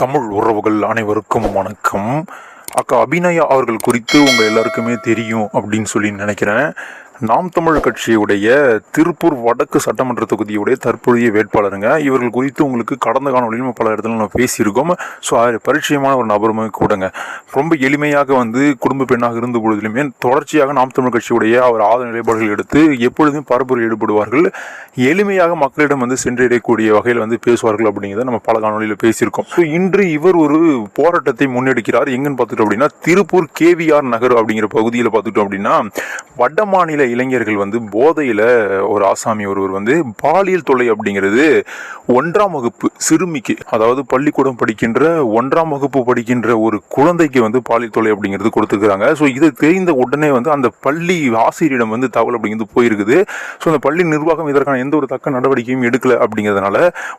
தமிழ் உறவுகள் அனைவருக்கும் வணக்கம். அக்கா அபிநயா அவர்கள் குறித்து உங்கள் எல்லாருக்குமே தெரியும் அப்படின்னு சொல்லி நினைக்கிறேன். நாம் தமிழ் கட்சியுடைய திருப்பூர் வடக்கு சட்டமன்ற தொகுதியுடைய தற்போதைய வேட்பாளருங்க. இவர்கள் குறித்து உங்களுக்கு கடந்த காணொலியும் பல இடத்துல நம்ம பேசியிருக்கோம். ஸோ அது பரிச்சயமான ஒரு நபருமே கூடங்க. ரொம்ப எளிமையாக வந்து குடும்ப பெண்ணாக இருந்த பொழுதிலுமே தொடர்ச்சியாக நாம் தமிழ் கட்சியுடைய அவர் ஆதரவு நிலைப்பாடுகள் எடுத்து எப்பொழுதும் பரப்புரை ஈடுபடுவார்கள். எளிமையாக மக்களிடம் வந்து சென்றடையக்கூடிய வகையில் வந்து பேசுவார்கள் அப்படிங்கிறத நம்ம பல காணொலியில் பேசியிருக்கோம். ஸோ இன்று இவர் ஒரு போராட்டத்தை முன்னெடுக்கிறார். எங்கன்னு பார்த்துட்டோம் அப்படின்னா திருப்பூர் கேவிஆர் நகர் அப்படிங்கிற பகுதியில் பார்த்துட்டோம் அப்படின்னா வட மாநில இளைஞர்கள் வந்து போதையில் ஒரு ஆசாமி ஒருவர் வந்து பாலியல் தொல்லை அப்படிங்கிறது ஒன்றாம் வகுப்பு சிறுமிக்கு அதாவது பள்ளிக்கூடம் படிக்கின்ற ஒன்றாம் வகுப்பு படிக்கின்ற ஒரு குழந்தைக்கு வந்து பாலியல் தொல்லை அப்படிங்கிறது கொடுத்துருக்காங்க ஸோ இது தெரிந்த உடனே வந்து அந்த பள்ளி ஆசிரியரிடம் வந்து தகவல் அப்படிங்கிறது போயிருக்குது. ஸோ அந்த பள்ளி நிர்வாகம் இதற்கான எந்த ஒரு தக்க நடவடிக்கையும் எடுக்கல அப்படிங்கிறதுனால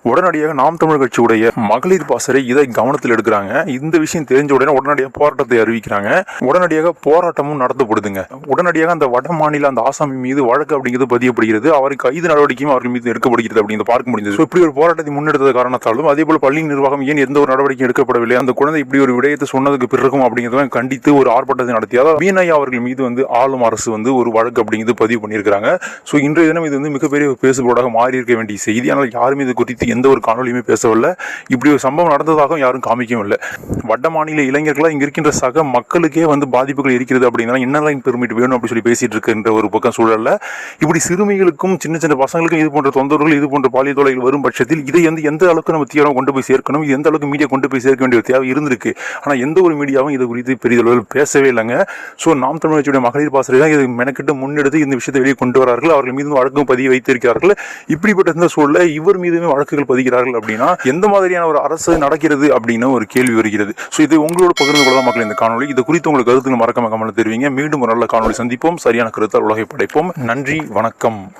உடனடியாக நாம் தமிழ் கட்சியுடைய மகளிர் பாசறை இதை கவனத்தில் எடுக்கிறாங்க. இந்த விஷயம் தெரிஞ்ச உடனே உடனடியாக போராட்டத்தை அறிவிக்கிறாங்க. உடனடியாக போராட்டமும் நடத்தப்படுதுங்க. உடனடியாக அந்த வட மாநில அந்த ஆசாமி மீது வழக்கு அப்படிங்கிறது பதியப்படுகிறது. அவருக்கு கைது நடவடிக்கையும் அவர்கள் மீது எடுக்கப்படுகிறது அப்படிங்கிறது பார்க்க முடிந்தது. ஸோ இப்படி ஒரு போராட்டத்தை முன்னெடுத்தது காரணத்தாலும் அதே போல பள்ளி நிர்வாகம் ஏன் எந்த ஒரு நடவடிக்கையும் எடுக்கப்படவில்லை? அந்த குழந்தை இப்படி ஒரு விடயத்தை சொன்னதுக்கு பிறகும் அப்படிங்கிறத கண்டித்து ஒரு ஆர்ப்பாட்டத்தை நடத்தி அதாவது வீணையா அவர்கள் மீது வந்து ஆளும் அரசு வந்து ஒரு வழக்கு அப்படிங்கிறது பதிவு பண்ணியிருக்கிறாங்க. ஸோ இன்றைய தினம் இது வந்து மிகப்பெரிய ஒரு பேசுபொருளாக மாறி இருக்க வேண்டிய செய்தி. ஆனால் யாரும் இது குறித்து எந்த ஒரு காணொலியுமே பேசவில்லை. இப்படி ஒரு சம்பவம் நடந்ததாகவும் யாரும் காமிக்கவும் இல்லை. வட மாநில இளைஞர்களாக இங்க இருக்கின்ற சக மக்களுக்கே வந்து பாதிப்புகள் இருக்கிறது அப்படின்னா இன்னலைன் பெர்மிட் வேணும் அப்படின்னு சொல்லி பேசிட்டு இருக்கின்ற ஒரு பக்கம் சூழலில் இப்படி சிறுமிகளுக்கும் சின்ன சின்ன பசங்களுக்கும் இது போன்ற தொந்தரவுகள் இது போன்ற பாலியல் தொலைகள் வரும் பட்சத்தில் இதை வந்து எந்த அளவுக்கு நம்ம தீவிரம் கொண்டு போய் சேர்க்கணும்? இது எந்த அளவுக்கு மீடியா கொண்டு போய் சேர்க்க வேண்டிய தேவை இருந்திருக்கு? ஆனால் எந்த ஒரு மீடியாவும் இது குறித்து பெரிதளவில் பேசவே இல்லைங்க. ஸோ நாம் தமிழ் கட்சியுடைய மகளிர் பாசறை தான் இது மெனக்கிட்டு முன்னெடுத்து இந்த விஷயத்தை வெளியே கொண்டு வரார்கள். அவர்கள் மீது வழக்கும் பதிவு வைத்திருக்கிறார்கள். இப்படிப்பட்ட இந்த சூழல இவர் மீதுமே வழக்குகள் பதிக்கிறார்கள் அப்படின்னா எந்த மாதிரியான ஒரு அரசு நடக்கிறது அப்படின்னு ஒரு கேள்வி வருகிறது. ஸோ இது உங்களோட பகிர்ந்து கொள்ளலாம் மக்கள் இந்த காணொலி இது குறித்து உங்களுக்கு கருத்துக்கள் மறக்காம கமெண்ட் தெரிவிங்க. மீண்டும் ஒரு நல்ல காணொலி சந்திப்போம். சரியான கருத்தால் உலகை படைப்போம். நன்றி. வணக்கம்.